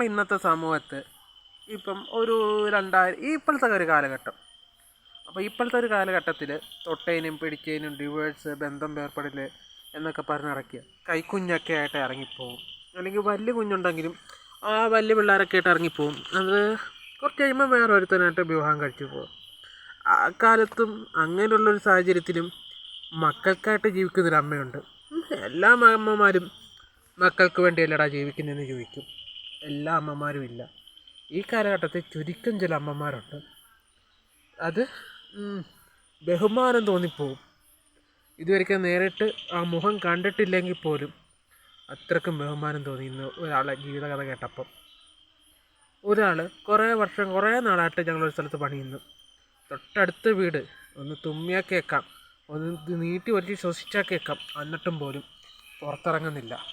നമ്മൾ ഇന്നത്തെ സമൂഹത്ത് ഇപ്പം ഒരു രണ്ടായിരം ഇപ്പോഴത്തെ ഒരു കാലഘട്ടം. അപ്പോൾ ഇപ്പോഴത്തെ ഒരു കാലഘട്ടത്തിൽ തൊട്ടേനും പിടിച്ചേനും ഡിവേഴ്സ് ബന്ധം വേർപ്പെടൽ എന്നൊക്കെ പറഞ്ഞ് ഇറക്കിയ കൈക്കുഞ്ഞൊക്കെ ആയിട്ട് ഇറങ്ങിപ്പോവും. അല്ലെങ്കിൽ വലിയ കുഞ്ഞുണ്ടെങ്കിലും ആ വലിയ പിള്ളേരൊക്കെ ആയിട്ട് ഇറങ്ങിപ്പോവും. അത് കുറച്ച് കഴിയുമ്പോൾ വേറെ ഒരുത്തനായിട്ട് വിവാഹം കഴിച്ചു പോകും. ആ കാലത്തും അങ്ങനെയുള്ളൊരു സാഹചര്യത്തിലും മക്കൾക്കായിട്ട് ജീവിക്കുന്നൊരു അമ്മയുണ്ട് എല്ലാ അമ്മമാരും മക്കൾക്ക് വേണ്ടിയല്ലടാ ജീവിക്കുന്നതെന്ന് ചോദിക്കും. എല്ലാ അമ്മമാരും ഇല്ല. ഈ കാലഘട്ടത്തിൽ ചുരുക്കം ചില അമ്മമാരുണ്ട്. അത് ബഹുമാനം തോന്നിപ്പോവും. ഇതുവരെയ്ക്കും നേരിട്ട് ആ മുഖം കണ്ടിട്ടില്ലെങ്കിൽ പോലും അത്രക്കും ബഹുമാനം തോന്നിയിരുന്നു ഒരാളെ ജീവിതകഥ കേട്ടപ്പം. ഒരാൾ കുറേ വർഷം കുറേ നാളായിട്ട് ഞങ്ങളൊരു സ്ഥലത്ത് പണിയുന്നു. തൊട്ടടുത്ത വീട് ഒന്ന് തുമ്മിയാൽ കേൾക്കാം ഒന്ന് നീട്ടി വലിച്ച് ശ്വസിച്ചാൽ കേൾക്കാം എന്നിട്ടും പോലും പുറത്തിറങ്ങുന്നില്ല.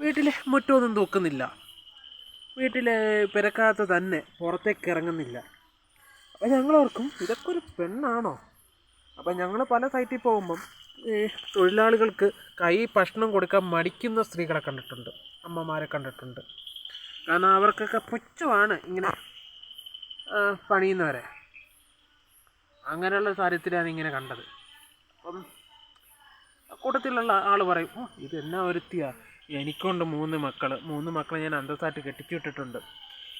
വീട്ടിൽ മുറ്റമൊന്നും തൂക്കുന്നില്ല. വീട്ടിലെ പിറക്കാത്ത തന്നെ പുറത്തേക്ക് ഇറങ്ങുന്നില്ല അപ്പോൾ ഞങ്ങളോർക്കും ഇതൊക്കെ ഒരു പെണ്ണാണോ? അപ്പം ഞങ്ങൾ പല സൈറ്റിൽ പോകുമ്പം തൊഴിലാളികൾക്ക് കൈ ഭക്ഷണം കൊടുക്കാൻ മടിക്കുന്ന സ്ത്രീകളെ കണ്ടിട്ടുണ്ട്. അമ്മമാരെ കണ്ടിട്ടുണ്ട്. കാരണം അവർക്കൊക്കെ പുച്ഛമാണ് ഇങ്ങനെ പണിയുന്നവരെ. അങ്ങനെയുള്ള കാര്യത്തിലാണ് ഇങ്ങനെ കണ്ടത്. അപ്പം കൂട്ടത്തിലുള്ള ആൾ പറയും ഇത് എന്നാ ഒരുത്തിയാ? എനിക്കൊണ്ട് മൂന്ന് മക്കൾ മൂന്ന് മക്കളെ ഞാൻ അന്തസ്സായിട്ട് കെട്ടിച്ചു വിട്ടിട്ടുണ്ട്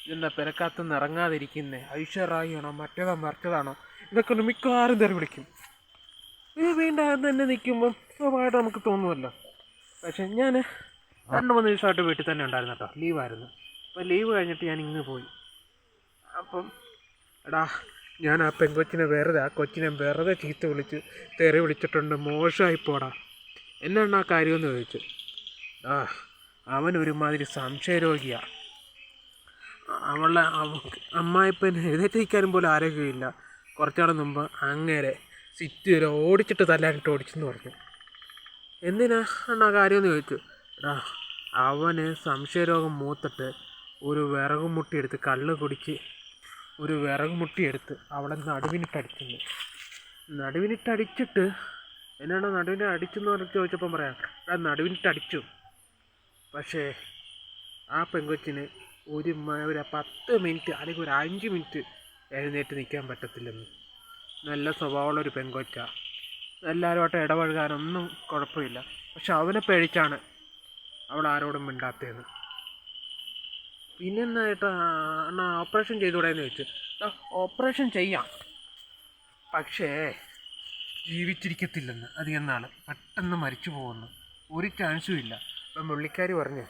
ഇതെന്താ പെരക്കാത്തുനിന്ന് ഇറങ്ങാതിരിക്കുന്നേ? ഐശ്വറായിയാണോ മറ്റേതാ മറിച്ചതാണോ? ഇതൊക്കെ ഒന്ന് മിക്കവാറും തെറി വിളിക്കും. ഇത് വീണ്ടും തന്നെ നിൽക്കുമ്പം സ്വാഭാവികമായിട്ട് നമുക്ക് തോന്നുമല്ലോ പക്ഷെ ഞാൻ രണ്ട് മൂന്ന് ദിവസമായിട്ട് വീട്ടിൽ തന്നെ ഉണ്ടായിരുന്നു കേട്ടോ. ലീവായിരുന്നു. അപ്പോൾ ലീവ് കഴിഞ്ഞിട്ട് ഞാൻ ഇങ്ങ് പോയി. അപ്പം എടാ ഞാൻ ആ പെങ്കൊച്ചിനെ വെറുതെ ആ കൊച്ചിനെ വെറുതെ ചീത്ത വിളിച്ച് തെറി വിളിച്ചിട്ടുണ്ട്. മോശമായി പോടാ എന്നാണ് ആ കാര്യമെന്ന് ചോദിച്ചു. ആ അവൻ ഒരുമാതിരി സംശയരോഗിയാണ് അവളുടെ അമ്മായിപ്പൻ എഴുന്നേറ്റിരിക്കാനും പോലും ആരോഗ്യമില്ല. കുറച്ചാൾ മുമ്പ് അങ്ങേരെ സിറ്റ് വരെ ഓടിച്ചിട്ട് തല്ലാനിട്ട് ഓടിച്ചെന്ന് പറഞ്ഞു. എന്തിനാ ആ കാര്യമെന്ന് ചോദിച്ചു. എടാ അവന് സംശയരോഗം മൂത്തിട്ട് ഒരു വിറക് മുട്ടിയെടുത്ത് കള്ള് കുടിച്ച് ഒരു വിറക് മുട്ടി എടുത്ത് അവളെ നടുവിനിട്ടടിച്ചിരുന്നു നടുവിനിട്ടടിച്ചിട്ട് എന്നാണ് നടുവിനെ അടിച്ചെന്ന് പറഞ്ഞ് ചോദിച്ചപ്പം പറയാം. എടാ നടുവിനിട്ടടിച്ചു. പക്ഷേ ആ പെങ്കൊച്ചിന് ഒരു ഒരു പത്ത് മിനിറ്റ് അല്ലെങ്കിൽ ഒരു അഞ്ച് മിനിറ്റ് എഴുന്നേറ്റ് നിൽക്കാൻ പറ്റത്തില്ലെന്ന്. നല്ല സ്വഭാവമുള്ള ഒരു പെങ്കൊച്ച എല്ലാവരുമായിട്ട് ഇടപഴകാനൊന്നും കുഴപ്പമില്ല. പക്ഷെ അവനെ പേടിച്ചാണ് അവൾ ആരോടും മിണ്ടാത്തതെന്ന്. പിന്നെന്നായിട്ട് അണ്ണാ ഓപ്പറേഷൻ ചെയ്തുകൂടെയെന്ന് ചോദിച്ചു. ഓപ്പറേഷൻ ചെയ്യാം. പക്ഷേ ജീവിച്ചിരിക്കത്തില്ലെന്ന്. അധികം നാൾ പെട്ടെന്ന് മരിച്ചു പോകുന്നു. ഒരു ചാൻസും ഇല്ല. അപ്പം പുള്ളിക്കാരി പറഞ്ഞു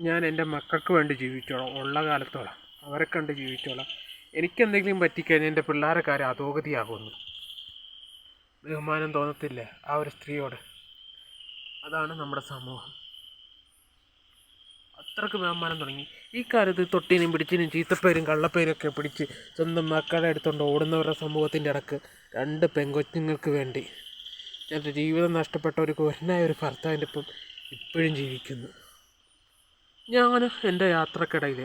ഞാൻ എന്റെ മക്കൾക്ക് വേണ്ടി ജീവിച്ചോളാം ഉള്ള കാലത്തോളം അവരെ കണ്ട് ജീവിച്ചോളാം. എനിക്കെന്തെങ്കിലും പറ്റിക്കഴിഞ്ഞാൽ എന്റെ പിള്ളേരെ കാര്യം അധോഗതിയാകുമെന്ന്. ബഹുമാനം തോന്നത്തില്ല ആ ഒരു സ്ത്രീയോട്? അതാണ് നമ്മുടെ സമൂഹം. അത്രയ്ക്ക് ബഹുമാനം തുടങ്ങി. ഈ കാലത്ത് തൊട്ടിനും പിടിച്ചിനും ചീത്തപ്പേരും കള്ളപ്പേരും ഒക്കെ പിടിച്ച് സ്വന്തം മക്കളെ എടുത്തുകൊണ്ട് ഓടുന്നവരുടെ സമൂഹത്തിന്റെ ഇടയ്ക്ക് രണ്ട് പെങ്കൊച്ചുങ്ങൾക്ക് വേണ്ടി. എന്റെ ജീവിതം നഷ്ടപ്പെട്ട ഒരു കുരനായ ഒരു ഭർത്താവിന്റെ ഒപ്പം ഇപ്പോഴും ജീവിക്കുന്നു. ഞാൻ എന്റെ യാത്രക്കിടയിൽ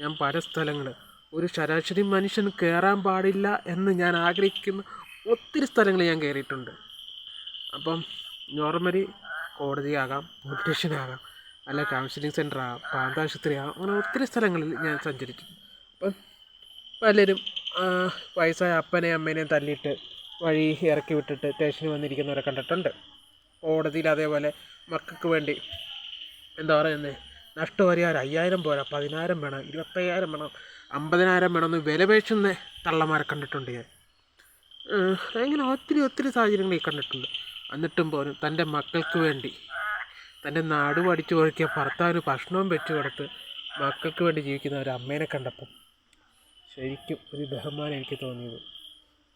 ഞാൻ പല സ്ഥലങ്ങൾ ഒരു ശരാശരി മനുഷ്യൻ കയറാൻ പാടില്ല എന്ന് ഞാൻ ആഗ്രഹിക്കുന്ന ഒത്തിരി സ്ഥലങ്ങൾ ഞാൻ കയറിയിട്ടുണ്ട് അപ്പം നോർമലി കോടതിയാകാം പോലീസ് സ്റ്റേഷനാകാം അല്ല കൗൺസിലിംഗ് സെന്റർ ആകാം പ്രാന്താശുപത്രി ആകാം അങ്ങനെ ഒത്തിരി സ്ഥലങ്ങളിൽ ഞാൻ സഞ്ചരിച്ചു അപ്പം പലരും വയസ്സായ അപ്പനെയും അമ്മേനെയും തല്ലിയിട്ട് വഴി ഇറക്കി വിട്ടിട്ട് സ്റ്റേഷനിൽ വന്നിരിക്കുന്നവരെ കണ്ടിട്ടുണ്ട്. കോടതിയിൽ അതേപോലെ മക്കൾക്ക് വേണ്ടി എന്താ പറയുന്നത് നഷ്ടപരിഹാരം അയ്യായിരം പോരാ പതിനായിരം വേണം ഇരുപത്തയ്യായിരം വേണം അമ്പതിനായിരം വേണമെന്ന് വിലപേശുന്ന തള്ളമാരെ കണ്ടിട്ടുണ്ട് ഞാൻ. അങ്ങനെ ഒത്തിരി ഒത്തിരി സാഹചര്യങ്ങൾ ഈ കണ്ടിട്ടുണ്ട്. എന്നിട്ടും പോലും തന്റെ മക്കൾക്ക് വേണ്ടി തന്റെ നാട് പഠിച്ചു കൊടുക്കിയ ഭർത്താവിന് ഭക്ഷണവും വെച്ചു കൊടുത്ത് മക്കൾക്ക് വേണ്ടി ജീവിക്കുന്ന ഒരു അമ്മേനെ കണ്ടപ്പം ശരിക്കും ഒരു ബഹുമാനം എനിക്ക് തോന്നിയത്.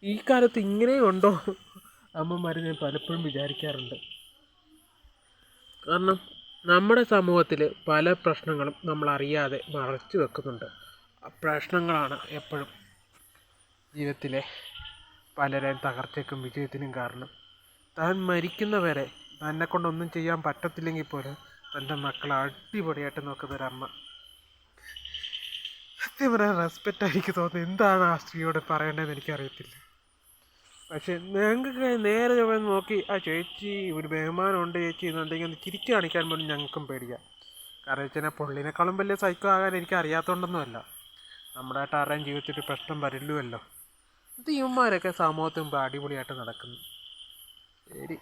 ഈ കാലത്ത് ഇങ്ങനെയുണ്ടോ അമ്മമാർ ഞാൻ പലപ്പോഴും വിചാരിക്കാറുണ്ട്. കാരണം നമ്മുടെ സമൂഹത്തിൽ പല പ്രശ്നങ്ങളും നമ്മൾ അറിയാതെ മറച്ചു വെക്കുന്നുണ്ട്. പ്രശ്നങ്ങളാണ് എപ്പോഴും ജീവിതത്തിലെ പലരെയും തകർച്ചയ്ക്കും വിജയത്തിനും കാരണം. താൻ മരിക്കുന്നവരെ തന്നെ കൊണ്ടൊന്നും ചെയ്യാൻ പറ്റത്തില്ലെങ്കിൽ പോലും തന്റെ മക്കളെ അടിപൊളിയായിട്ട് നോക്കുന്ന ഒരമ്മ സത്യം പറയാൻ റെസ്പെക്റ്റ് എനിക്ക് തോന്നുന്നത് എന്താണ് ആ സ്ത്രീയോട് പറയേണ്ടതെന്ന് എനിക്കറിയത്തില്ല. പക്ഷെ ഞങ്ങൾക്ക് നേരെ ചൊവ്വേ നോക്കി ആ ചേച്ചി ഒരു ബഹുമാനമുണ്ട് ചേച്ചി എന്നുണ്ടെങ്കിൽ ഒന്ന് ചിരിച്ചു കാണിക്കാൻ പോലും ഞങ്ങൾക്കും പേടിക്കാം കാരണം വെച്ചാൽ പുള്ളിനേക്കാളും വലിയ സൈക്കോ ആകാൻ എനിക്ക് അറിയാത്തതുകൊണ്ടൊന്നുമല്ല നമ്മുടെ ആരുടെയും ജീവിതത്തിൽ പ്രശ്നം വരില്ലല്ലോ ഇത് ഇവന്മാരൊക്കെ സമൂഹത്തിൽ അടിപൊളിയായിട്ട് നടക്കുന്നു. ശരി.